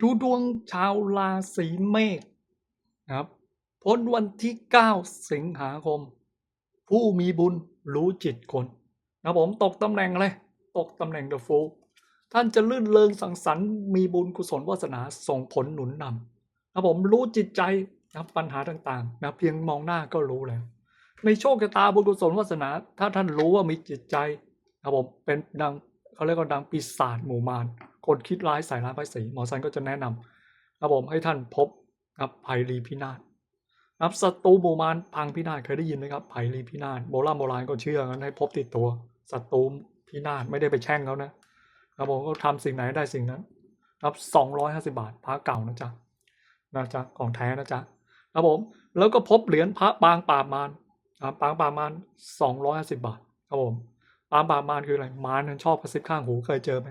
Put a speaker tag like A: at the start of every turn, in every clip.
A: ดูดวงชาวราศีเมษนะครับพ้นวันที่ 9 สิงหาคม ผู้มีบุญรู้จิตคนนะผมตกตำแหน่งอะไรตกตำแหน่งเดอะฟูท่านจะลื่นเลงสังสรรค์มีบุญกุศลวาสนาส่งผลหนุนนำนะผมรู้จิตใจนะปัญหาต่างๆนะเพียงมองหน้าก็รู้แล้ว ในโชคชะตาบุญกุศลวาสนา ถ้าท่านรู้ว่ามีจิตใจนะผมเป็นดังเขาเรียกว่าดังปีศาจหมู่มาร คนคิดร้ายใส่ร้ายป้ายสีหมอสันก็จะแนะนำนะครับผมให้ท่านพบกับภัยรีพินาศนะครับศัตรูหมู่มารพังพินาศเคยได้ยินไหมครับภัยรีพินาศโบราณโบราณก็เชื่อกันให้พบติดตัวศัตรูพินาศไม่ได้ไปแช่งเขานะครับผมก็ทำสิ่งไหนได้สิ่งนั้นครับสองร้อยห้าสิบาทพระเก่านะจ๊ะนะจ๊ะของแท้นะจ๊ะครับผมแล้วก็พบเหรียญพระปางป่ามารอ่าปางป่ามารสองร้อยห้าสิบาทครับผมปางป่ามารคืออะไรมารมันชอบกระซิบข้างหูเคยเจอไหม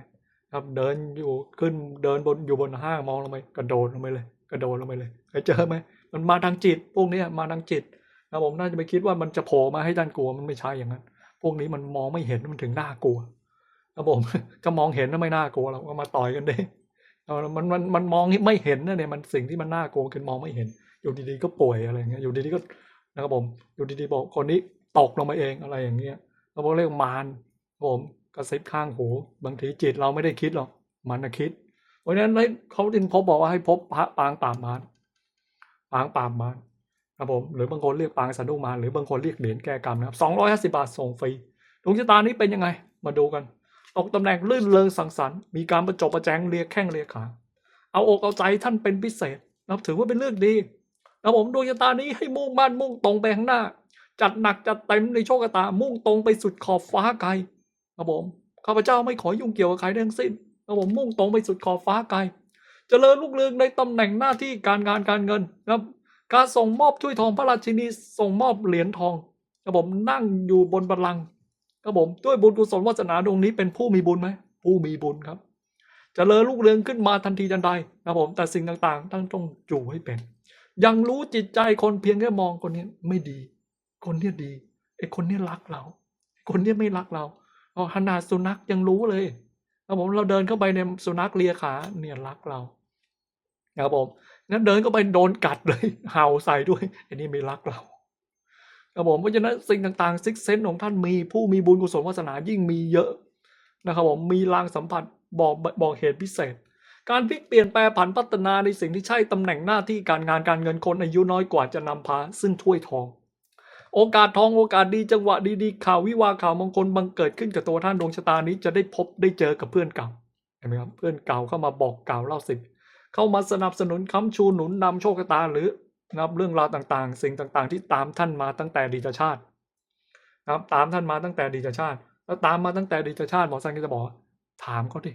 A: ครับเดินอยู่ขึ้นเดินบนอยู่บนห้างมองลงไปกระโดดลงไปเลย กระโดดลงไปเลยเคยเจอไหมมันมาทางจิต พวกนี้มาทางจิตครับผมน่าจะไปคิดว่ามันจะโผล่มาให้ท่านกลัวมันไม่ใช่อย่างนั้น พวกนี้มันมองไม่เห็นมันถึงน่ากลัวครับผมก็มองเห็นแล้วไม่น่ากลัวเราก็มาต่อยกันเด้มันมันมันมองไม่เห็นนะเนี่ยมันสิ่งที่มันน่ากลัวคือมองไม่เห็น อยู่ดีๆก็ป่วยอะไรอย่างเงี้ยอยู่ดีๆก็นะครับผมอยู่ดีๆบอกคนนี้ตกลงมาเองอะไรอย่างเงี้ยเราบอกเรียกมารผม กระซิบข้างหู บางทีจิตเราไม่ได้คิดหรอก มันนะคิด เพราะฉะนั้นเขาจึงพบบอกว่าให้พบพระปางปรามารปางปรามารครับผมหรือบางคนเรียกปางสันดุมารหรือบางคนเรียกเหรียญแก้กรรมนะครับสองร้อยห้าสิบาทส่งฟรีดวงชะตานี้เป็นยังไง มาดูกัน ตกตำแหน่งลื่นเลงสังสรรค์มีการประจบประแจงเรียกแข้งเรียกขา เอาอกเอาใจท่านเป็นพิเศษนะครับถือว่าเป็นเรื่องดีนะผมดวงชะตานี้ให้มุ่งมั่นมุ่งตรงไปข้างหน้า จัดหนักจัดเต็มในโชคชะตามุ่งตรงไปสุดขอบฟ้าไกล นะผมข้าพเจ้าไม่ขอยุ่งเกี่ยวกับใครทั้งสิ้นนะผมมุ่งตรงไปสุดขอบฟ้าไกลจเจริญรุ่งเรืองในตำแหน่งหน้าที่การงานการเงินนะครับ การส่งมอบถ้วยทองพระราชินีส่งมอบเหรียญทองนะผมนั่งอยู่บนบัลลังก์ครับผมด้วยบุญกุศลวาสนาดวงนี้เป็นผู้มีบุญไหมผู้มีบุญครับจเจริญรุ่งเรืองขึ้นมาทันทีทันใดนะผมแต่สิ่งต่างๆท่านต้องอยู่ให้เป็น ยังรู้จิตใจคนเพียงแค่มองคนนี้ไม่ดี คนนี้ดีไอ้คนนี้รักเรา คนนี้ไม่รักเรา อ๋อขนาดสุนัขยังรู้เลยครับผมเราเดินเข้าไปในสุนัขเลียขาเนี่ยรักเราครับผมงั้นเดินเข้าไปโดนกัดเลยเห่าใส่ด้วยอ้นี่ไม่รักเราครับผมเพราะฉะนั้นสิ่งต่างๆซิกเซนของท่านมีผู้มีบุญกุศลวาสนายิ่งมีเยอะนะครับผมมีลางสัมผัสบอกบอกเหตุพิเศษ การพลิกเปลี่ยนแปลผันพัฒนาในสิ่งที่ใช่ตำแหน่งหน้าที่การงานการเงินคนอายุน้อยกว่าจะนำพาซึ่งถ้วยทอง โอกาสทองโอกาสดีจังหวะดีๆข่าววิวาข่าวมงคลบังเกิดขึ้นกับตัวท่านดวงชะตานี้จะได้พบได้เจอกับเพื่อนเก่าเห็นไหมครับเพื่อนเก่าเข้ามาบอกกล่าวเล่าสิเข้ามาสนับสนุนค้ำชูหนุนนำโชคชะตาหรือนะครับเรื่องราวต่างๆ สิ่งต่างๆ ที่ตามท่านมาตั้งแต่ดีตชาตินะครับตามท่านมาตั้งแต่ดีตชาติ แล้วตามมาตั้งแต่ดีตชาติหมอสันก็จะบอก ถามเขาดิ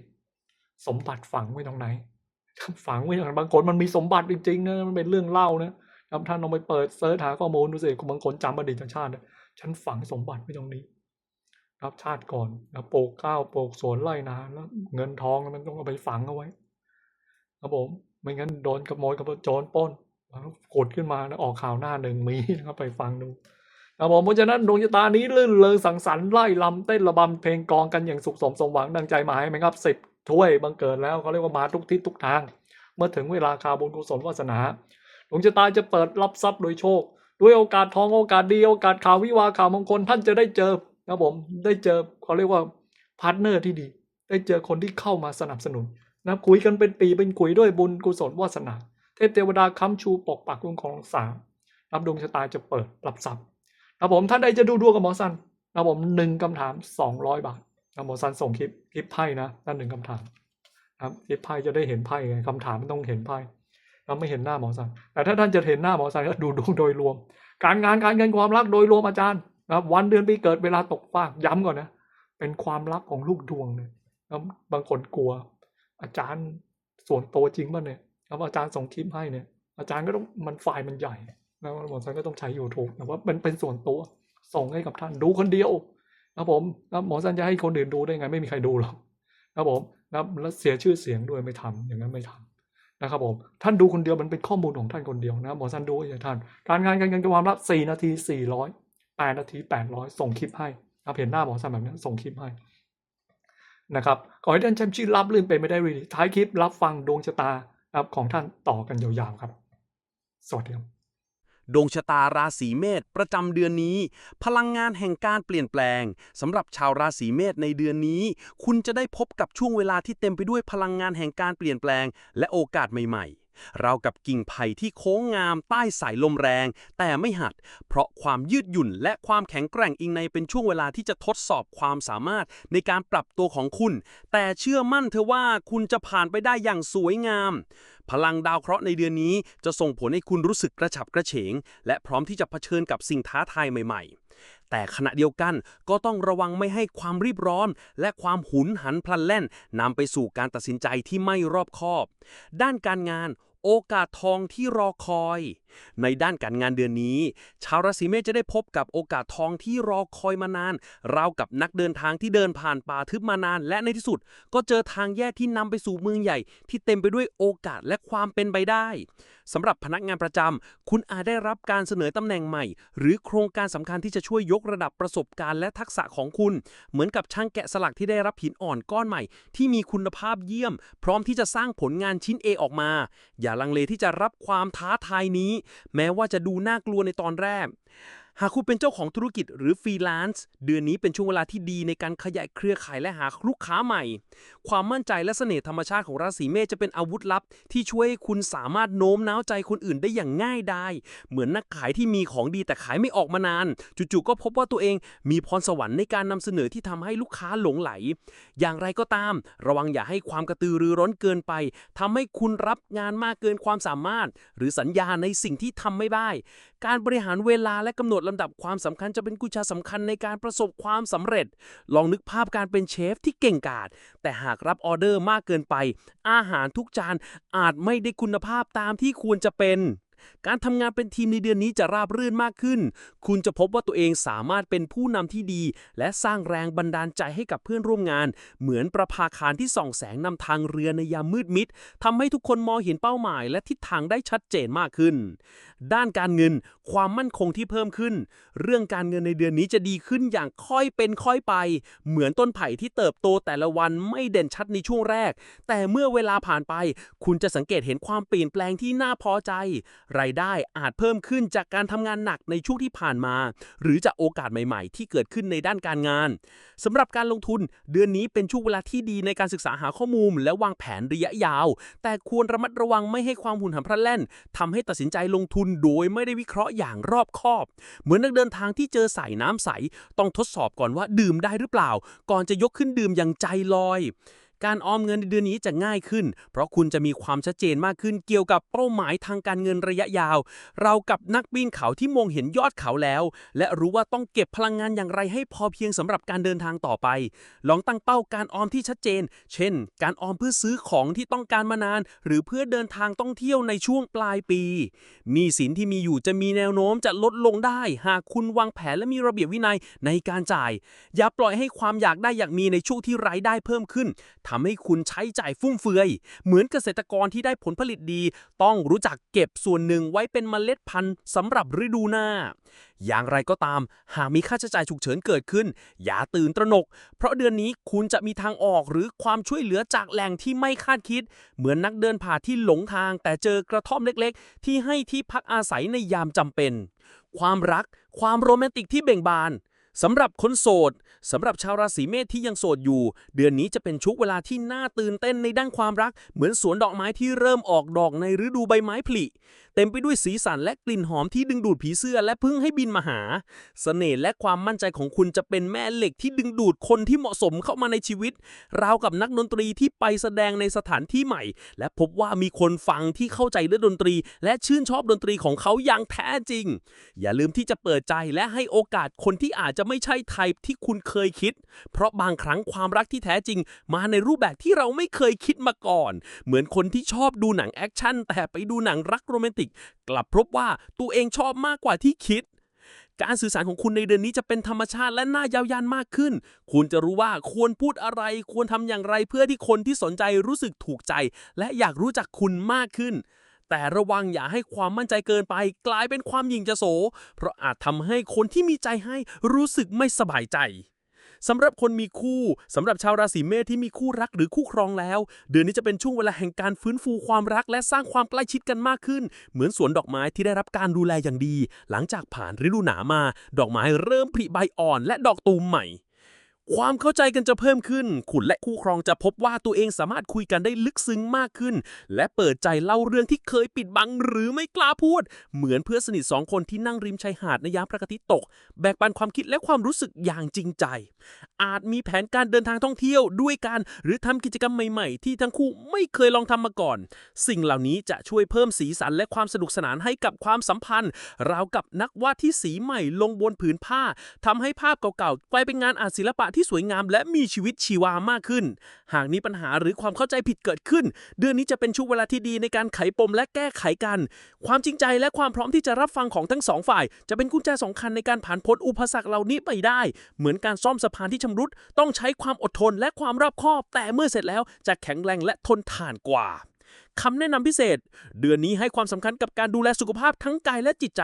A: สมบัติฝังไว้ตรงไหนฝังไว้อย่างบางคนมันมีสมบัติจริงๆนะมันเป็นเรื่องเล่านะ ครับท่านลองไปเปิดเซิร์ชหาข้อมูลดูสิบางคนจำอดีตชาตินะฉันฝังสมบัติไว้ตรงนี้ครับชาติก่อนนะปลูกข้าวปลูกสวนไร่นาแล้วเงินทองมันต้องเอาไปฝังเอาไว้ครับผมไม่งั้นโดนขโมยกับโจรป้นแล้วกดขึ้นมาแล้วออกข่าวหน้าหนึ่งมีนะครับไปฟังดูครับผมเพราะฉะนั้นดวงชะตานี้ลื่นเลงสังสรรค์ไล่ลำเต้นระบำเพลงกองกันอย่างสุขสมสมหวังดังใจหมายไหมครับสิบถ้วยบังเกิดแล้วเขาเรียกว่ามาทุกทิศทุกทาง เมื่อถึงเวลาคาบุญกุศลวาสนา ดวงชะตาจะเปิดรับทรัพย์โดยโชค ด้วยโอกาสทองโอกาสดีโอกาสข่าววิวาข่าวมงคลท่านจะได้เจอครับผมได้เจอเขาเรียกว่าพาร์ทเนอร์ที่ดี ได้เจอคนที่เข้ามาสนับสนุนนะคุยกันเป็นปีเป็นคุยด้วยบุญกุศลวาสนา เทพเทวดาค้ำชูปกปักคุ้มครองรักษารับดวงชะตาจะเปิดรับทรัพย์ครับผมท่านใดจะดูดวงกับหมอสันครับผมหนึ่งคำถามสองร้อยบาทครับหมอสันส่งคลิปคลิปไพ่นะนั่นหนึ่งคำถามครับคลิปไพ่จะได้เห็นไพ่ไงคำถามต้องเห็นไพ่ เราไม่เห็นหน้าหมอสันแต่ถ้าท่านจะเห็นหน้าหมอสันก็ดูดวงโดยรวม การงานการเงินความรักโดยรวมอาจารย์นะครับวันเดือนปีเกิดเวลาตกฟากย้ำก่อนนะเป็นความลับของลูกดวงเลยแล้วบางคนกลัว อาจารย์ส่วนตัวจริงป่ะเนี่ยครับอาจารย์ส่งคลิปให้เนี่ย อาจารย์ก็ต้องมันไฟล์มันใหญ่นะหมอสันก็ต้องใช้ YouTube แต่ว่าเป็นเป็นส่วนตัวส่งให้กับท่านดูคนเดียวครับผมแล้วหมอสันจะให้คนอื่นดูได้ไง ไม่มีใครดูหรอกครับผมนะแล้วเสียชื่อเสียงด้วยไม่ทำอย่างนั้นไม่ทำ นะครับผมท่านดูคนเดียวมันเป็นข้อมูลของท่านคนเดียวนะหมอสันดูอย่างท่าน การงานการเงินความรักสี่นาทีสี่ร้อยแปดนาทีแปดร้อยส่งคลิปให้ครับเห็นหน้าหมอสันแบบนี้ส่งคลิปให้นะครับขอให้ท่านแชมป์ชื่อรับลืมไปไม่ได้เลยท้ายคลิปรับฟังดวงชะตาครับของท่านต่อกันยาวๆครับ สวัสดีครับ
B: ดวงชะตาราศีเมษประจำเดือนนี้ พลังงานแห่งการเปลี่ยนแปลงสำหรับชาวราศีเมษในเดือนนี้ คุณจะได้พบกับช่วงเวลาที่เต็มไปด้วยพลังงานแห่งการเปลี่ยนแปลง และโอกาสใหม่ ๆเรากับกิ่งไผ่ที่โค้งงามใต้สายลมแรง แต่ไม่หัด เพราะความยืดหยุ่นและความแข็งแกร่งอิงในเป็นช่วงเวลาที่จะทดสอบความสามารถในการปรับตัวของคุณ แต่เชื่อมั่นเถอะว่าคุณจะผ่านไปได้อย่างสวยงาม พลังดาวเคราะห์ในเดือนนี้จะส่งผลให้คุณรู้สึกกระฉับกระเฉง และพร้อมที่จะเผชิญกับสิ่งท้าทายใหม่ๆ แต่ขณะเดียวกันก็ต้องระวังไม่ให้ความรีบร้อน และความหุนหันพลันแล่นนำไปสู่การตัดสินใจที่ไม่รอบคอบ ด้านการงาน โอกาสทองที่รอคอย ในด้านการงานเดือนนี้ ชาวราศีเมษจะได้พบกับโอกาสทองที่รอคอยมานาน ราวกับนักเดินทางที่เดินผ่านป่าทึบมานาน และในที่สุด ก็เจอทางแยกที่นำไปสู่เมืองใหญ่ ที่เต็มไปด้วยโอกาสและความเป็นไปได้สำหรับพนักงานประจำคุณอาจได้รับการเสนอตำแหน่งใหม่ หรือโครงการสำคัญที่จะช่วยยกระดับประสบการณ์และทักษะของคุณ เหมือนกับช่างแกะสลักที่ได้รับหินอ่อนก้อนใหม่ ที่มีคุณภาพเยี่ยม พร้อมที่จะสร้างผลงานชิ้น A ออกมาอย่าลังเลที่จะรับความท้าทายนี้ แม้ว่าจะดูน่ากลัวในตอนแรก หากคุณเป็นเจ้าของธุรกิจหรือฟรีแลนซ์เดือนนี้เป็นช่วงเวลาที่ดีในการขยายเครือข่ายและหาลูกค้าใหม่ ความมั่นใจและเสน่ห์ธรรมชาติของราศีเมษจะเป็นอาวุธลับ ที่ช่วยให้คุณสามารถโน้มน้าวใจคนอื่นได้อย่างง่ายดายเหมือนนักขายที่มีของดีแต่ขายไม่ออกมานาน จู่ๆก็พบว่าตัวเองมีพรสวรรค์ในการนำเสนอที่ทำให้ลูกค้าหลงไหล อย่างไรก็ตาม ระวังอย่าให้ความกระตือรือร้นเกินไปทำให้คุณรับงานมากเกินความสามารถ หรือสัญญาในสิ่งที่ทำไม่ได้ การบริหารเวลาและกำหนดลำดับความสำคัญจะเป็นกุญแจสำคัญในการประสบความสำเร็จ ลองนึกภาพการเป็นเชฟที่เก่งกาจแต่หากรับออเดอร์มากเกินไป อาหารทุกจานอาจไม่ได้คุณภาพตามที่ควรจะเป็น การทำงานเป็นทีมในเดือนนี้จะราบรื่นมากขึ้น คุณจะพบว่าตัวเองสามารถเป็นผู้นำที่ดี และสร้างแรงบันดาลใจให้กับเพื่อนร่วมงาน เหมือนประภาคารที่ส่องแสงนำทางเรือในยามมืดมิดทำให้ทุกคนมองเห็นเป้าหมาย และทิศทางได้ชัดเจนมากขึ้น ด้านการเงิน ความมั่นคงที่เพิ่มขึ้น เรื่องการเงินในเดือนนี้จะดีขึ้นอย่างค่อยเป็นค่อยไป เหมือนต้นไผ่ที่เติบโตแต่ละวันไม่เด่นชัดในช่วงแรก แต่เมื่อเวลาผ่านไป คุณจะสังเกตเห็นความเปลี่ยนแปลงที่น่าพอใจรายได้อาจเพิ่มขึ้นจากการทำงานหนักในช่วงที่ผ่านมา หรือจากโอกาสใหม่ๆ ที่เกิดขึ้นในด้านการงานสำหรับการลงทุนเดือนนี้เป็นช่วงเวลาที่ดีในการศึกษาหาข้อมูล และวางแผนระยะยาว แต่ควรระมัดระวังไม่ให้ความหุนหันพลันแล่นทำให้ตัดสินใจลงทุนโดยไม่ได้วิเคราะห์อย่างรอบคอบ เหมือนนักเดินทางที่เจอสายน้ำใส ต้องทดสอบก่อนว่าดื่มได้หรือเปล่า ก่อนจะยกขึ้นดื่มอย่างใจลอย การออมเงินในเดือนนี้จะง่ายขึ้น เพราะคุณจะมีความชัดเจนมากขึ้นเกี่ยวกับเป้าหมายทางการเงินระยะยาว เรากับนักปีนเขาที่มองเห็นยอดเขาแล้ว และรู้ว่าต้องเก็บพลังงานอย่างไรให้พอเพียงสำหรับการเดินทางต่อไป ลองตั้งเป้าการออมที่ชัดเจน เช่น การออมเพื่อซื้อของที่ต้องการมานาน หรือเพื่อเดินทางท่องเที่ยวในช่วงปลายปีหนี้สินที่มีอยู่จะมีแนวโน้มจะลดลงได้ หากคุณวางแผนและมีระเบียบวินัยในการจ่าย อย่าปล่อยให้ความอยากได้อยากมีในช่วงที่รายได้เพิ่มขึ้นทำให้คุณใช้จ่ายฟุ่มเฟือย เหมือนเกษตรกรที่ได้ผลผลิตดี ต้องรู้จักเก็บส่วนหนึ่งไว้เป็นเมล็ดพันธุ์สำหรับฤดูหน้า อย่างไรก็ตาม หากมีค่าใช้จ่ายฉุกเฉินเกิดขึ้น อย่าตื่นตระหนก เพราะเดือนนี้คุณจะมีทางออกหรือความช่วยเหลือจากแหล่งที่ไม่คาดคิด เหมือนนักเดินผ่าที่หลงทาง แต่เจอกระท่อมเล็กๆ ที่ให้ที่พักอาศัยในยามจำเป็น ความรัก ความโรแมนติกที่เบ่งบาน สำหรับคนโสดสำหรับชาวราศีเมษที่ยังโสดอยู่ เดือนนี้จะเป็นช่วงเวลาที่น่าตื่นเต้นในด้านความรัก เหมือนสวนดอกไม้ที่เริ่มออกดอกในฤดูใบไม้ผลิเต็มไปด้วยสีสันและกลิ่นหอมที่ดึงดูดผีเสื้อและพึ่งให้บินมาหา เสน่ห์และความมั่นใจของคุณจะเป็นแม่เหล็กที่ดึงดูดคนที่เหมาะสมเข้ามาในชีวิต ราวกับนักดนตรีที่ไปแสดงในสถานที่ใหม่ และพบว่ามีคนฟังที่เข้าใจเรื่องดนตรี และชื่นชอบดนตรีของเขาอย่างแท้จริง อย่าลืมที่จะเปิดใจและให้โอกาสคนที่อาจจะไม่ใช่ไทป์ที่คุณเคยคิด เพราะบางครั้งความรักที่แท้จริง มาในรูปแบบที่เราไม่เคยคิดมาก่อน เหมือนคนที่ชอบดูหนังแอคชั่นแต่ไปดูหนังรักโรแมนติกกลับพบว่าตัวเองชอบมากกว่าที่คิด การสื่อสารของคุณในเดือนนี้จะเป็นธรรมชาติและน่ายาวยานมากขึ้น คุณจะรู้ว่าควรพูดอะไร ควรทำอย่างไรเพื่อที่คนที่สนใจรู้สึกถูกใจ และอยากรู้จักคุณมากขึ้นแต่ระวังอย่าให้ความมั่นใจเกินไปกลายเป็นความหยิ่งจะโส เพราะอาจทำให้คนที่มีใจให้รู้สึกไม่สบายใจ สำหรับคนมีคู่สำหรับชาวราศีเมษที่มีคู่รักหรือคู่ครองแล้ว เดือนนี้จะเป็นช่วงเวลาแห่งการฟื้นฟูความรัก และสร้างความใกล้ชิดกันมากขึ้น เหมือนสวนดอกไม้ที่ได้รับการดูแลอย่างดี หลังจากผ่านฤดูหนาวมา ดอกไม้เริ่มผลิใบอ่อน และดอกตูมใหม่ ความเข้าใจกันจะเพิ่มขึ้นคุณและคู่ครองจะพบว่าตัวเองสามารถคุยกันได้ลึกซึ้งมากขึ้น และเปิดใจเล่าเรื่องที่เคยปิดบังหรือไม่กล้าพูด เหมือนเพื่อนสนิทสองคนที่นั่งริมชายหาดในยามพระอาทิตย์ตก แบ่งปันความคิดและความรู้สึกอย่างจริงใจ อาจมีแผนการเดินทางท่องเที่ยวด้วยกัน หรือทำกิจกรรมใหม่ๆ ที่ทั้งคู่ไม่เคยลองทำมาก่อน สิ่งเหล่านี้จะช่วยเพิ่มสีสันและความสนุกสนานให้กับความสัมพันธ์ ราวกับนักวาดที่สีใหม่ลงบนผืนผ้าทำให้ภาพเก่าๆกลายเป็นงานอาร์ตศิลปะที่สวยงามและมีชีวิตชีวามากขึ้น หากมีปัญหาหรือความเข้าใจผิดเกิดขึ้น เดือนนี้จะเป็นช่วงเวลาที่ดีในการไขปมและแก้ไขกัน ความจริงใจและความพร้อมที่จะรับฟังของทั้งสองฝ่าย จะเป็นกุญแจสำคัญในการผ่านพ้นอุปสรรคเหล่านี้ไปได้ เหมือนการซ่อมสะพานที่ชำรุด ต้องใช้ความอดทนและความรอบคอบ แต่เมื่อเสร็จแล้วจะแข็งแรงและทนทานกว่า คำแนะนำพิเศษ เดือนนี้ให้ความสำคัญกับการดูแลสุขภาพทั้งกายและจิตใจ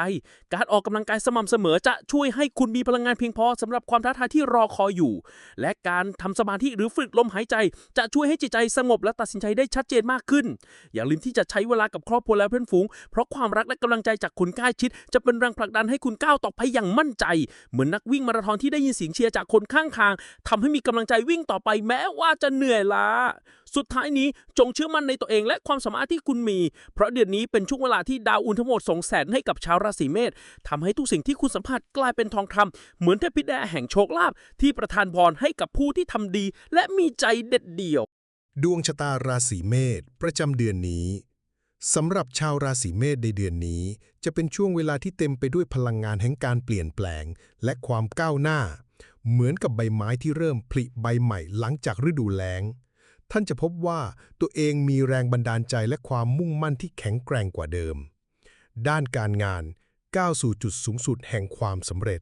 B: การออกกำลังกายสม่ำเสมอจะช่วยให้คุณมีพลังงานเพียงพอสำหรับความท้าทายที่รอคอยอยู่ และการทำสมาธิหรือฝึกลมหายใจ จะช่วยให้จิตใจสงบและตัดสินใจได้ชัดเจนมากขึ้น อย่าลืมที่จะใช้เวลากับครอบครัวและเพื่อนฝูง เพราะความรักและกำลังใจจากคนใกล้ชิด จะเป็นแรงผลักดันให้คุณก้าวต่อไปอย่างมั่นใจ เหมือนนักวิ่งมาราธอนที่ได้ยินเสียงเชียร์จากคนข้างทางทำให้มีกำลังใจวิ่งต่อไปแม้ว่าจะเหนื่อยล้า สุดท้ายนี้จงเชื่อมั่นในตัวเองและความสามารถที่คุณมี เพราะเดือนนี้เป็นช่วงเวลาที่ดาวอุณทั้งหมดส่งแสนให้กับชาวราศีเมษทำให้ทุกสิ่งที่คุณสัมผัสกลายเป็นทองคำเหมือนเทพธิดาแห่งโชคลาภที่ประทานพรให้กับผู้ที่ทำดี และมีใจเด็ดเดี่ยว
C: ดวงชะตาราศีเมษประจำเดือนนี้สำหรับชาวราศีเมษในเดือนนี้ จะเป็นช่วงเวลาที่เต็มไปด้วยพลังงานแห่งการเปลี่ยนแปลง และความก้าวหน้า เหมือนกับใบไม้ที่เริ่มผลิใบใหม่หลังจากฤดูแล้ง ท่านจะพบว่าตัวเองมีแรงบันดาลใจและความมุ่งมั่นที่แข็งแกร่งกว่าเดิม ด้านการงานก้าวสู่จุดสูงสุดแห่งความสำเร็จ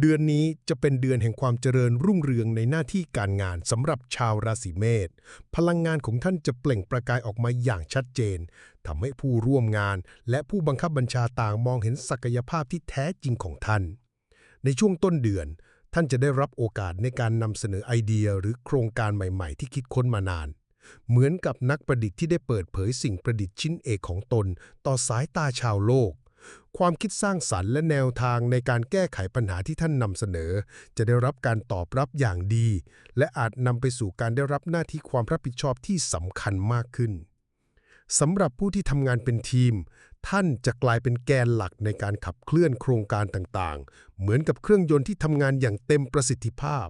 C: เดือนนี้จะเป็นเดือนแห่งความเจริญรุ่งเรืองในหน้าที่การงานสำหรับชาวราศีเมษพลังงานของท่านจะเปล่งประกายออกมาอย่างชัดเจนทำให้ผู้ร่วมงาน และผู้บังคับบัญชาต่างมองเห็นศักยภาพที่แท้จริงของท่าน ในช่วงต้นเดือน ท่านจะได้รับโอกาสในการนำเสนอไอเดียหรือโครงการใหม่ ๆ ที่คิดค้นมานาน เหมือนกับนักประดิษฐ์ที่ได้เปิดเผยสิ่งประดิษฐ์ชิ้นเอกของตน ต่อสายตาชาวโลก ความคิดสร้างสรรค์และแนวทางในการแก้ไขปัญหาที่ท่านนำเสนอ จะได้รับการตอบรับอย่างดี และอาจนำไปสู่การได้รับหน้าที่ความรับผิดชอบที่สำคัญมากขึ้นสำหรับผู้ที่ทำงานเป็นทีม ท่านจะกลายเป็นแกนหลักในการขับเคลื่อนโครงการต่างๆ เหมือนกับเครื่องยนต์ที่ทำงานอย่างเต็มประสิทธิภาพ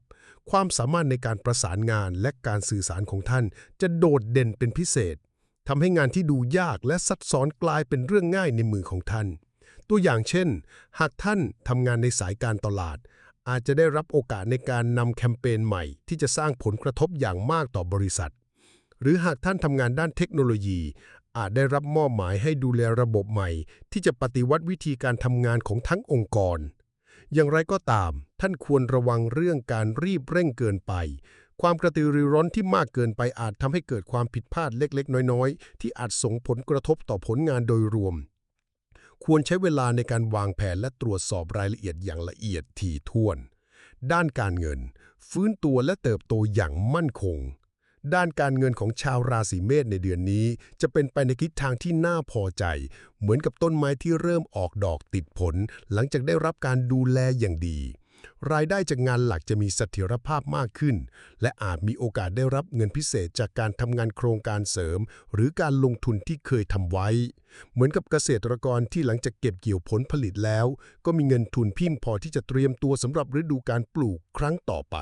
C: ความสามารถในการประสานงานและการสื่อสารของท่านจะโดดเด่นเป็นพิเศษทำให้งานที่ดูยากและซับซ้อนกลายเป็นเรื่องง่ายในมือของท่าน ตัวอย่างเช่น หากท่านทำงานในสายการตลาด อาจจะได้รับโอกาสในการนำแคมเปญใหม่ ที่จะสร้างผลกระทบอย่างมากต่อบริษัท หรือหากท่านทำงานด้านเทคโนโลยี อาจได้รับมอบหมายให้ดูแลระบบใหม่ ที่จะปฏิวัติวิธีการทำงานของทั้งองค์กร อย่างไรก็ตาม ท่านควรระวังเรื่องการรีบเร่งเกินไป ความกระตือรือร้นที่มากเกินไปอาจทำให้เกิดความผิดพลาดเล็กๆ น้อยๆ ที่อาจส่งผลกระทบต่อผลงานโดยรวม ควรใช้เวลาในการวางแผนและตรวจสอบรายละเอียดอย่างละเอียดถี่ถ้วน ด้านการเงิน ฟื้นตัวและเติบโตอย่างมั่นคง ด้านการเงินของชาวราศีเมษในเดือนนี้ จะเป็นไปในทิศทางที่น่าพอใจ เหมือนกับต้นไม้ที่เริ่มออกดอกติดผล หลังจากได้รับการดูแลอย่างดี รายได้จากงานหลักจะมีเสถียรภาพมากขึ้น และอาจมีโอกาสได้รับเงินพิเศษจากการทำงานโครงการเสริม หรือการลงทุนที่เคยทำไว้ เหมือนกับเกษตรกรที่หลังจากเก็บเกี่ยวผลผลิตแล้ว ก็มีเงินทุนเพียงพอที่จะเตรียมตัวสำหรับฤดูการปลูกครั้งต่อไป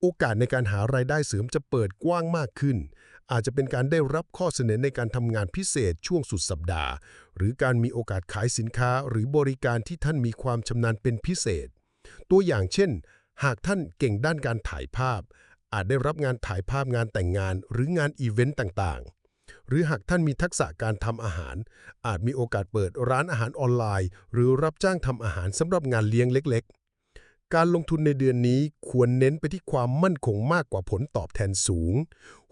C: โอกาสในการหารายได้เสริมจะเปิดกว้างมากขึ้น อาจจะเป็นการได้รับข้อเสนอในการทำงานพิเศษช่วงสุดสัปดาห์ หรือการมีโอกาสขายสินค้าหรือบริการที่ท่านมีความชำนาญเป็นพิเศษ ตัวอย่างเช่น หากท่านเก่งด้านการถ่ายภาพ อาจได้รับงานถ่ายภาพงานแต่งงาน หรืองานอีเวนต์ต่างๆ หรือหากท่านมีทักษะการทำอาหาร อาจมีโอกาสเปิดร้านอาหารออนไลน์ หรือรับจ้างทำอาหารสำหรับงานเลี้ยงเล็ก ๆ การลงทุนในเดือนนี้ควรเน้นไปที่ความมั่นคงมากกว่าผลตอบแทนสูง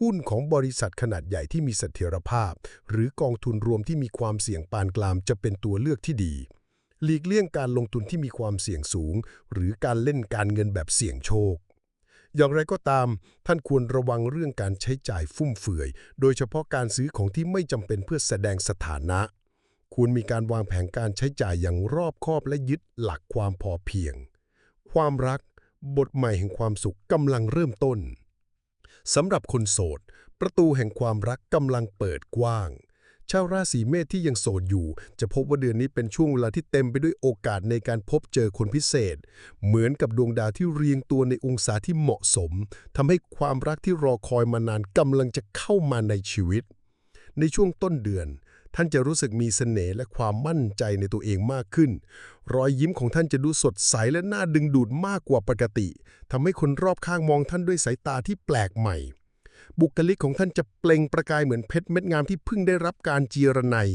C: หุ้นของบริษัทขนาดใหญ่ที่มีเสถียรภาพ หรือกองทุนรวมที่มีความเสี่ยงปานกลางจะเป็นตัวเลือกที่ดี หลีกเลี่ยงการลงทุนที่มีความเสี่ยงสูง หรือการเล่นการเงินแบบเสี่ยงโชค อย่างไรก็ตาม ท่านควรระวังเรื่องการใช้จ่ายฟุ่มเฟือย โดยเฉพาะการซื้อของที่ไม่จำเป็นเพื่อแสดงสถานะควรมีการวางแผนการใช้จ่ายอย่างรอบคอบและยึดหลักความพอเพียง ความรัก บทใหม่แห่งความสุขกำลังเริ่มต้นสำหรับคนโสด ประตูแห่งความรักกำลังเปิดกว้าง ชาวราศีเมษที่ยังโสดอยู่ จะพบว่าเดือนนี้เป็นช่วงเวลาที่เต็มไปด้วยโอกาสในการพบเจอคนพิเศษ เหมือนกับดวงดาวที่เรียงตัวในองศาที่เหมาะสมทำให้ความรักที่รอคอยมานานกำลังจะเข้ามาในชีวิต ในช่วงต้นเดือน ท่านจะรู้สึกมีเสน่ห์และความมั่นใจในตัวเองมากขึ้น รอยยิ้มของท่านจะดูสดใสและน่าดึงดูดมากกว่าปกติทำให้คนรอบข้างมองท่านด้วยสายตาที่แปลกใหม่ บุคลิกของท่านจะเปล่งประกายเหมือนเพชรเม็ดงามที่เพิ่งได้รับการเจียรไนย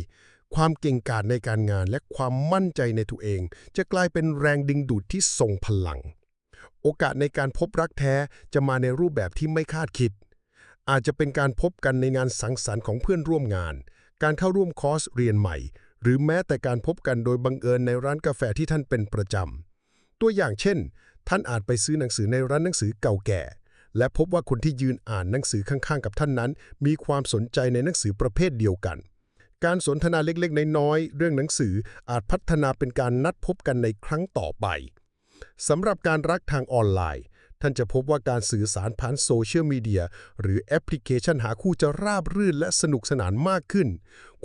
C: ความเก่งกาจในการงานและความมั่นใจในตัวเอง จะกลายเป็นแรงดึงดูดที่ทรงพลัง โอกาสในการพบรักแท้จะมาในรูปแบบที่ไม่คาดคิด อาจจะเป็นการพบกันในงานสังสรรค์ของเพื่อนร่วมงาน การเข้าร่วมคอร์สเรียนใหม่ หรือแม้แต่การพบกันโดยบังเอิญในร้านกาแฟที่ท่านเป็นประจำ ตัวอย่างเช่น ท่านอาจไปซื้อหนังสือในร้านหนังสือเก่าแก่ และพบว่าคนที่ยืนอ่านหนังสือข้างๆ กับท่านนั้น มีความสนใจในหนังสือประเภทเดียวกัน การสนทนาเล็กๆ น้อยๆ เรื่องหนังสืออาจพัฒนาเป็นการนัดพบกันในครั้งต่อไปสำหรับการรักทางออนไลน์ ท่านจะพบว่าการสื่อสารผ่านโซเชียลมีเดียหรือแอปพลิเคชันหาคู่จะราบรื่นและสนุกสนานมากขึ้น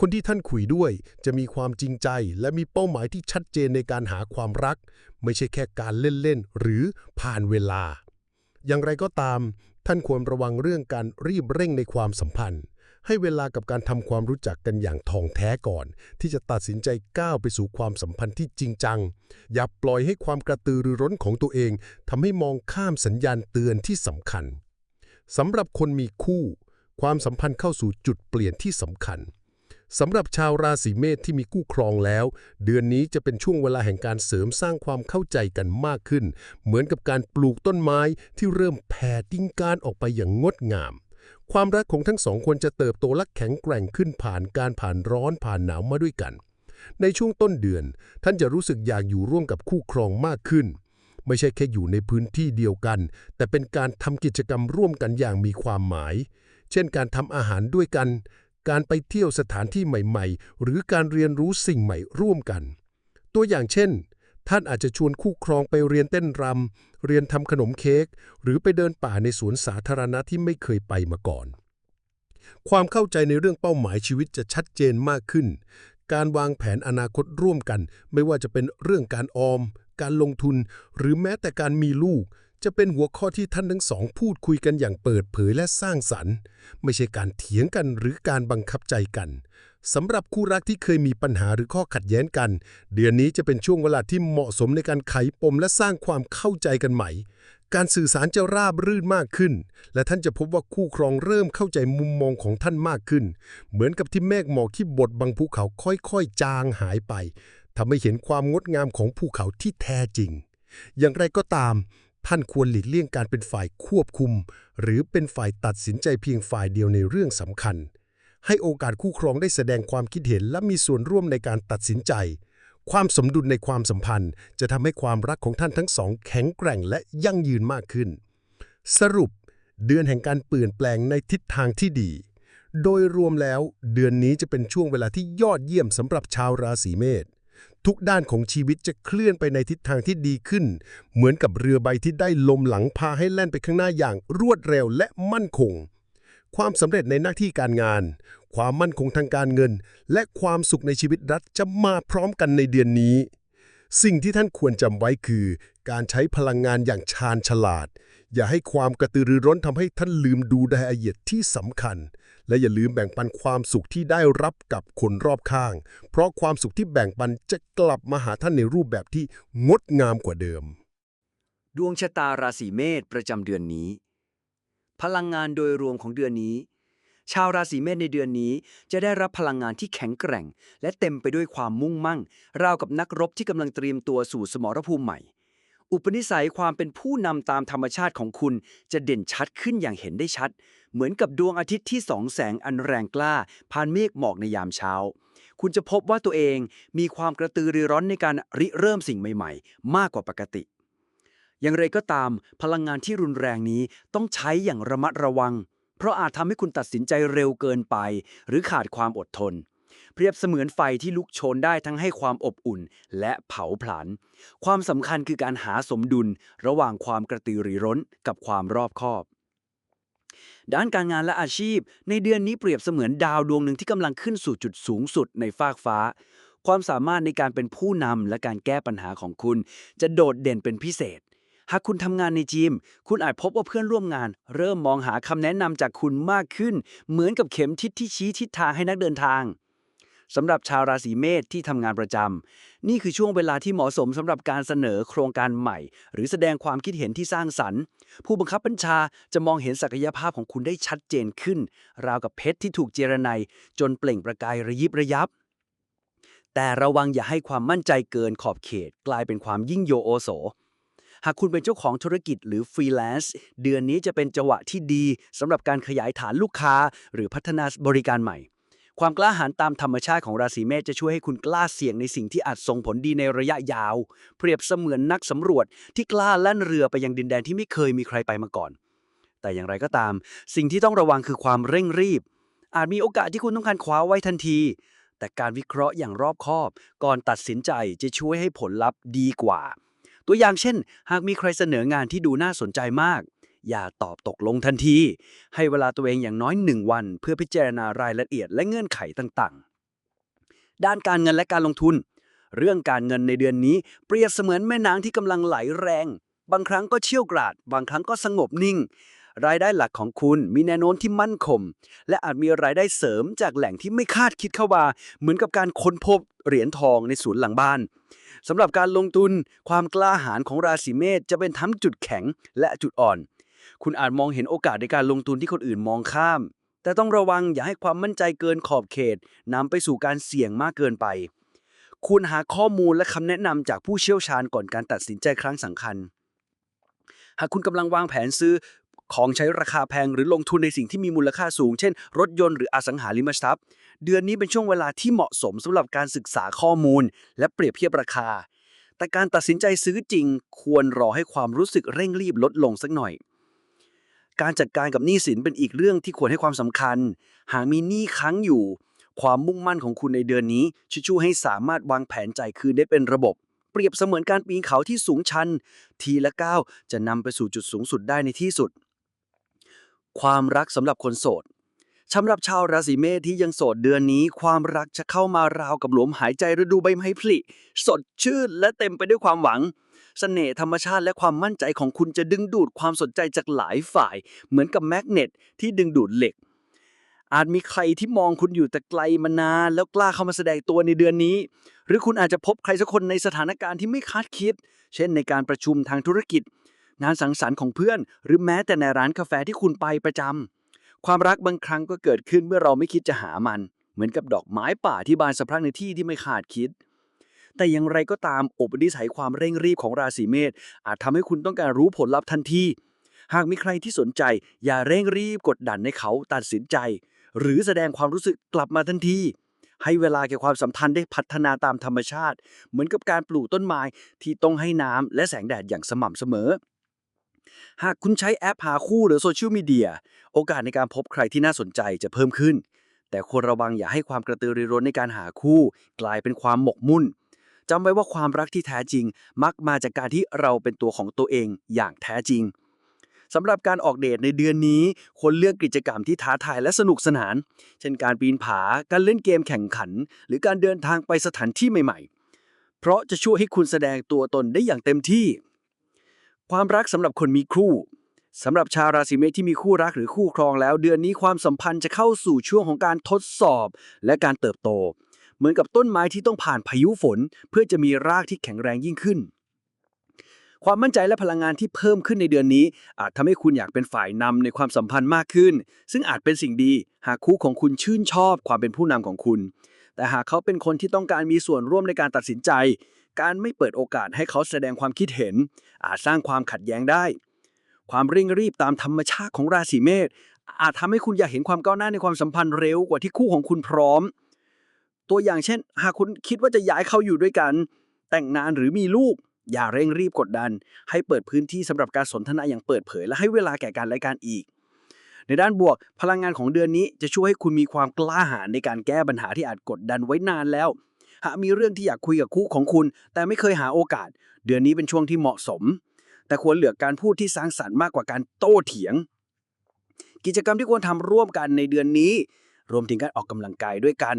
C: คนที่ท่านคุยด้วยจะมีความจริงใจ และมีเป้าหมายที่ชัดเจนในการหาความรัก ไม่ใช่แค่การเล่น ๆ หรือผ่านเวลา อย่างไรก็ตาม ท่านควรระวังเรื่องการรีบเร่งในความสัมพันธ์ ให้เวลากับการทำความรู้จักกันอย่างท่องแท้ก่อน ที่จะตัดสินใจก้าวไปสู่ความสัมพันธ์ที่จริงจัง อย่าปล่อยให้ความกระตือรือร้นของตัวเองทำให้มองข้ามสัญญาณเตือนที่สำคัญสำหรับคนมีคู่ ความสัมพันธ์เข้าสู่จุดเปลี่ยนที่สำคัญสำหรับชาวราศีเมษที่มีคู่ครองแล้ว เดือนนี้จะเป็นช่วงเวลาแห่งการเสริมสร้างความเข้าใจกันมากขึ้น เหมือนกับการปลูกต้นไม้ที่เริ่มแผ่กิ่งก้านออกไปอย่างงดงาม ความรักของทั้งสองคนจะเติบโตและแข็งแกร่งขึ้นผ่านการผ่านร้อนผ่านหนาวมาด้วยกัน ในช่วงต้นเดือน ท่านจะรู้สึกอยากอยู่ร่วมกับคู่ครองมากขึ้น ไม่ใช่แค่อยู่ในพื้นที่เดียวกัน แต่เป็นการทำกิจกรรมร่วมกันอย่างมีความหมาย เช่นการทำอาหารด้วยกัน การไปเที่ยวสถานที่ใหม่ ๆ หรือการเรียนรู้สิ่งใหม่ร่วมกัน ตัวอย่างเช่น ท่านอาจจะชวนคู่ครองไปเรียนเต้นรำ เรียนทำขนมเค้ก หรือไปเดินป่าในสวนสาธารณะที่ไม่เคยไปมาก่อน ความเข้าใจในเรื่องเป้าหมายชีวิตจะชัดเจนมากขึ้น การวางแผนอนาคตร่วมกัน ไม่ว่าจะเป็นเรื่องการออม การลงทุน หรือแม้แต่การมีลูก จะเป็นหัวข้อที่ท่านทั้งสองพูดคุยกันอย่างเปิดเผยและสร้างสรรค์ ไม่ใช่การเถียงกันหรือการบังคับใจกัน สำหรับคู่รักที่เคยมีปัญหาหรือข้อขัดแย้งกัน เดือนนี้จะเป็นช่วงเวลาที่เหมาะสมในการไขปมและสร้างความเข้าใจกันใหม่ การสื่อสารจะราบรื่นมากขึ้น และท่านจะพบว่าคู่ครองเริ่มเข้าใจมุมมองของท่านมากขึ้น เหมือนกับที่เมฆหมอกที่บดบังภูเขาค่อยๆ จางหายไปทำให้เห็นความงดงามของภูเขาที่แท้จริง อย่างไรก็ตาม ท่านควรหลีกเลี่ยงการเป็นฝ่ายควบคุม หรือเป็นฝ่ายตัดสินใจเพียงฝ่ายเดียวในเรื่องสำคัญ ให้โอกาสคู่ครองได้แสดงความคิดเห็นและมีส่วนร่วมในการตัดสินใจ ความสมดุลในความสัมพันธ์ จะทำให้ความรักของท่านทั้งสอง แข็งแกร่งและยั่งยืนมากขึ้น สรุป เดือนแห่งการเปลี่ยนแปลงในทิศทางที่ดี โดยรวมแล้วเดือนนี้จะเป็นช่วงเวลาที่ยอดเยี่ยมสำหรับชาวราศีเมษทุกด้านของชีวิตจะเคลื่อนไปในทิศทางที่ดีขึ้น เหมือนกับเรือใบที่ได้ลมหลังพาให้แล่นไปข้างหน้าอย่างรวดเร็วและมั่นคง ความสำเร็จในหน้าที่การงาน ความมั่นคงทางการเงิน และความสุขในชีวิตรัฐจะมาพร้อมกันในเดือนนี้ สิ่งที่ท่านควรจำไว้คือ การใช้พลังงานอย่างชาญฉลาด อย่าให้ความกระตือรือร้นทำให้ท่านลืมดูรายละเอียดที่สำคัญ และอย่าลืมแบ่งปันความสุขที่ได้รับกับคนรอบข้าง เพราะความสุขที่แบ่งปันจะกลับมาหาท่านในรูปแบบที่งดงามกว่าเดิม
D: ดวงชะตาราศีเมษประจำเดือนนี้ พลังงานโดยรวมของเดือนนี้ ชาวราศีเมษในเดือนนี้ จะได้รับพลังงานที่แข็งแกร่ง และเต็มไปด้วยความมุ่งมั่ง ราวกับนักรบที่กำลังเตรียมตัวสู่สมรภูมิใหม่ อุปนิสัยความเป็นผู้นำตามธรรมชาติของคุณจะเด่นชัดขึ้นอย่างเห็นได้ชัด เหมือนกับดวงอาทิตย์ที่สองแสงอันแรงกล้าผ่านเมฆหมอกในยามเช้า คุณจะพบว่าตัวเองมีความกระตือรือร้นในการริเริ่มสิ่งใหม่ ๆ มากกว่าปกติอย่างไรก็ตาม พลังงานที่รุนแรงนี้ต้องใช้อย่างระมัดระวัง เพราะอาจทำให้คุณตัดสินใจเร็วเกินไป หรือขาดความอดทน เปรียบเสมือนไฟที่ลุกโชนได้ทั้งให้ความอบอุ่น และเผาผลาญความสำคัญคือการหาสมดุลระหว่างความกระตือรือร้นกับความรอบคอบ ด้านการงานและอาชีพ ในเดือนนี้เปรียบเสมือนดาวดวงหนึ่งที่กำลังขึ้นสู่จุดสูงสุดในฟากฟ้า ความสามารถในการเป็นผู้นำและการแก้ปัญหาของคุณ จะโดดเด่นเป็นพิเศษ หากคุณทำงานในจีมคุณอาจพบว่าเพื่อนร่วมงาน เริ่มมองหาคำแนะนำจากคุณมากขึ้น เหมือนกับเข็มทิศที่ชี้ทิศทางให้นักเดินทางสำหรับชาวราศีเมษที่ทำงานประจำนี่คือช่วงเวลาที่เหมาะสมสำหรับการเสนอโครงการใหม่ หรือแสดงความคิดเห็นที่สร้างสรรค์ ผู้บังคับบัญชาจะมองเห็นศักยภาพของคุณได้ชัดเจนขึ้น ราวกับเพชรที่ถูกเจรไนจนเปล่งประกายระยิบระยับ แต่ระวังอย่าให้ความมั่นใจเกินขอบเขต กลายเป็นความยิ่งโยโอโส หากคุณเป็นเจ้าของธุรกิจหรือฟรีแลนซ์เดือนนี้จะเป็นจังหวะที่ดีสำหรับการขยายฐานลูกค้า หรือพัฒนาบริการใหม่ ความกล้าหาญตามธรรมชาติของราศีเมษจะช่วยให้คุณกล้าเสี่ยงในสิ่งที่อาจส่งผลดีในระยะยาว เปรียบเสมือนนักสำรวจที่กล้าแล่นเรือไปยังดินแดนที่ไม่เคยมีใครไปมาก่อน แต่อย่างไรก็ตาม สิ่งที่ต้องระวังคือความเร่งรีบ อาจมีโอกาสที่คุณต้องการคว้าไว้ทันทีแต่การวิเคราะห์อย่างรอบคอบ ก่อนตัดสินใจจะช่วยให้ผลลัพธ์ดีกว่า ตัวอย่างเช่น หากมีใครเสนองานที่ดูน่าสนใจมาก อย่าตอบตกลงทันที ให้เวลาตัวเองอย่างน้อยหนึ่งวัน เพื่อพิจารณารายละเอียดและเงื่อนไขต่างๆ ด้านการเงินและการลงทุน เรื่องการเงินในเดือนนี้เปรียบเสมือนแม่น้ำที่กำลังไหลแรง บางครั้งก็เชี่ยวกราด บางครั้งก็สงบนิ่งรายได้หลักของคุณมีแนวโน้มที่มั่นคงและอาจมีรายได้เสริมจากแหล่งที่ไม่คาดคิดเข้ามาเหมือนกับการค้นพบเหรียญทองในศูนย์หลังบ้าน สำหรับการลงทุน ความกล้าหาญของราศีเมษจะเป็นทั้งจุดแข็งและจุดอ่อน คุณอาจมองเห็นโอกาสในการลงทุนที่คนอื่นมองข้าม แต่ต้องระวังอย่าให้ความมั่นใจเกินขอบเขตนำไปสู่การเสี่ยงมากเกินไป คุณหาข้อมูลและคำแนะนำจากผู้เชี่ยวชาญก่อนการตัดสินใจครั้งสำคัญหากคุณกำลังวางแผนซื้อ ของใช้ราคาแพงหรือลงทุนในสิ่งที่มีมูลค่าสูง เช่น รถยนต์หรืออสังหาริมทรัพย์ เดือนนี้เป็นช่วงเวลาที่เหมาะสมสำหรับการศึกษาข้อมูล และเปรียบเทียบราคา แต่การตัดสินใจซื้อจริง ควรรอให้ความรู้สึกเร่งรีบลดลงสักหน่อย การจัดการกับหนี้สินเป็นอีกเรื่องที่ควรให้ความสำคัญ หากมีหนี้ค้างอยู่ ความมุ่งมั่นของคุณในเดือนนี้ช่วยให้สามารถวางแผนจ่ายคืนได้เป็นระบบเปรียบเสมือนการปีนเขาที่สูงชัน ทีละก้าวจะนำไปสู่จุดสูงสุดได้ในที่สุด ความรักสำหรับคนโสดสำหรับชาวราศีเมษที่ยังโสดเดือนนี้ ความรักจะเข้ามาราวกับลมหายใจฤดูใบไม้ผลิสดชื่นและเต็มไปด้วยความหวังเสน่ห์ธรรมชาติและความมั่นใจของคุณจะดึงดูดความสนใจจากหลายฝ่าย เหมือนกับแมกเนตที่ดึงดูดเหล็ก อาจมีใครที่มองคุณอยู่แต่ไกลมานานแล้วกล้าเข้ามาแสดงตัวในเดือนนี้ หรือคุณอาจจะพบใครสักคนในสถานการณ์ที่ไม่คาดคิด เช่นในการประชุมทางธุรกิจ งานสังสรรค์ของเพื่อน หรือแม้แต่ในร้านกาแฟที่คุณไปประจำความรักบางครั้งก็เกิดขึ้นเมื่อเราไม่คิดจะหามัน เหมือนกับดอกไม้ป่าที่บานสะพรั่งในที่ที่ไม่คาดคิด แต่อย่างไรก็ตามอุปนิสัยความเร่งรีบของราศีเมษอาจทำให้คุณต้องการรู้ผลลัพธ์ทันทีหากมีใครที่สนใจ อย่าเร่งรีบกดดันให้เขาตัดสินใจ หรือแสดงความรู้สึกกลับมาทันที ให้เวลาแก่ความสัมพันธ์ได้พัฒนาตามธรรมชาติ เหมือนกับการปลูกต้นไม้ที่ต้องให้น้ำและแสงแดดอย่างสม่ำเสมอ หากคุณใช้แอปหาคู่หรือโซเชียลมีเดียโอกาสในการพบใครที่น่าสนใจจะเพิ่มขึ้น แต่ควรระวังอย่าให้ความกระตือรือร้นในการหาคู่ กลายเป็นความหมกมุ่นจำไว้ว่าความรักที่แท้จริง มักมาจากการที่เราเป็นตัวของตัวเองอย่างแท้จริงสำหรับการออกเดทในเดือนนี้ควรเลือกกิจกรรมที่ท้าทายและสนุกสนาน เช่นการปีนผา การเล่นเกมแข่งขัน หรือการเดินทางไปสถานที่ใหม่ ๆ เพราะจะช่วยให้คุณแสดงตัวตนได้อย่างเต็มที่ ความรักสำหรับคนมีคู่สำหรับชาวราศีเมษที่มีคู่รักหรือคู่ครองแล้ว เดือนนี้ความสัมพันธ์จะเข้าสู่ช่วงของการทดสอบ และการเติบโต เหมือนกับต้นไม้ที่ต้องผ่านพายุฝน เพื่อจะมีรากที่แข็งแรงยิ่งขึ้น ความมั่นใจและพลังงานที่เพิ่มขึ้นในเดือนนี้ อาจทำให้คุณอยากเป็นฝ่ายนำในความสัมพันธ์มากขึ้น ซึ่งอาจเป็นสิ่งดี หากคู่ของคุณชื่นชอบความเป็นผู้นำของคุณ แต่หากเขาเป็นคนที่ต้องการมีส่วนร่วมในการตัดสินใจ การไม่เปิดโอกาสให้เขาแสดงความคิดเห็น อาจสร้างความขัดแย้งได้ ความเร่งรีบตามธรรมชาติของราศีเมษอาจทำให้คุณอยากเห็นความก้าวหน้าในความสัมพันธ์เร็วกว่าที่คู่ของคุณพร้อม ตัวอย่างเช่น หากคุณคิดว่าจะย้ายเข้าอยู่ด้วยกัน แต่งงานหรือมีลูก อย่าเร่งรีบกดดัน ให้เปิดพื้นที่สำหรับการสนทนาอย่างเปิดเผย และให้เวลาแก่การและการอีก ในด้านบวก พลังงานของเดือนนี้จะช่วยให้คุณมีความกล้าหาญในการแก้ปัญหาที่อาจกดดันไว้นานแล้ว หากมีเรื่องที่อยากคุยกับคู่ของคุณ แต่ไม่เคยหาโอกาส เดือนนี้เป็นช่วงที่เหมาะสม แต่ควรเหลือกการพูดที่สร้างสรรค์มากกว่าการโต้เถียง กิจกรรมที่ควรทำร่วมกันในเดือนนี้ รวมถึงการออกกำลังกายด้วยกัน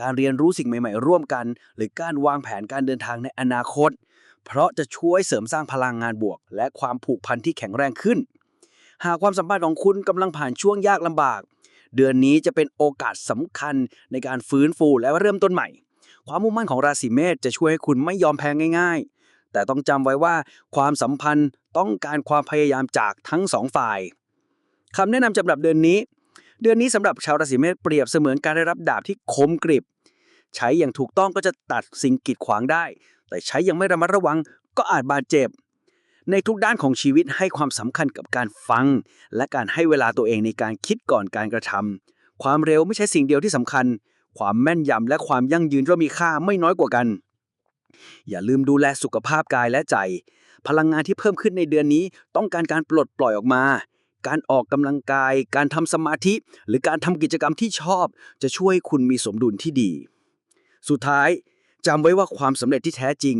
D: การเรียนรู้สิ่งใหม่ ๆ ร่วมกัน หรือการวางแผนการเดินทางในอนาคต เพราะจะช่วยเสริมสร้างพลังงานบวก และความผูกพันที่แข็งแรงขึ้น หากความสัมพันธ์ของคุณกำลังผ่านช่วงยากลำบากเดือนนี้จะเป็นโอกาสสำคัญในการฟื้นฟูและเริ่มต้นใหม่ ความมุ่งมั่นของราศีเมษจะช่วยให้คุณไม่ยอมแพ้ง่าย ๆ แต่ต้องจำไว้ว่าความสัมพันธ์ต้องการความพยายามจากทั้งสองฝ่ายคำแนะนำสำหรับเดือนนี้ เดือนนี้สำหรับชาวราศีเมษเปรียบเสมือนการได้รับดาบที่คมกริบ ใช้อย่างถูกต้องก็จะตัดสิ่งกีดขวางได้ แต่ใช้อย่างไม่ระมัดระวังก็อาจบาดเจ็บ ในทุกด้านของชีวิตให้ความสำคัญกับการฟัง และการให้เวลาตัวเองในการคิดก่อนการกระทำความเร็วไม่ใช่สิ่งเดียวที่สำคัญ ความแม่นยำและความยั่งยืนก็มีค่าไม่น้อยกว่ากัน อย่าลืมดูแลสุขภาพกายและใจ พลังงานที่เพิ่มขึ้นในเดือนนี้ ต้องการการปลดปล่อยออกมา การออกกำลังกาย การทำสมาธิ หรือการทำกิจกรรมที่ชอบ จะช่วยให้คุณมีสมดุลที่ดี สุดท้ายจำไว้ว่าความสำเร็จที่แท้จริง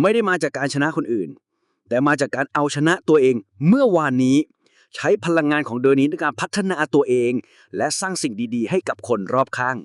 D: ไม่ได้มาจากการชนะคนอื่น แต่มาจากการเอาชนะตัวเองเมื่อวานนี้ใช้พลังงานของเดือนนี้ในการพัฒนาตัวเอง และสร้างสิ่งดีๆ ให้กับคนรอบข้าง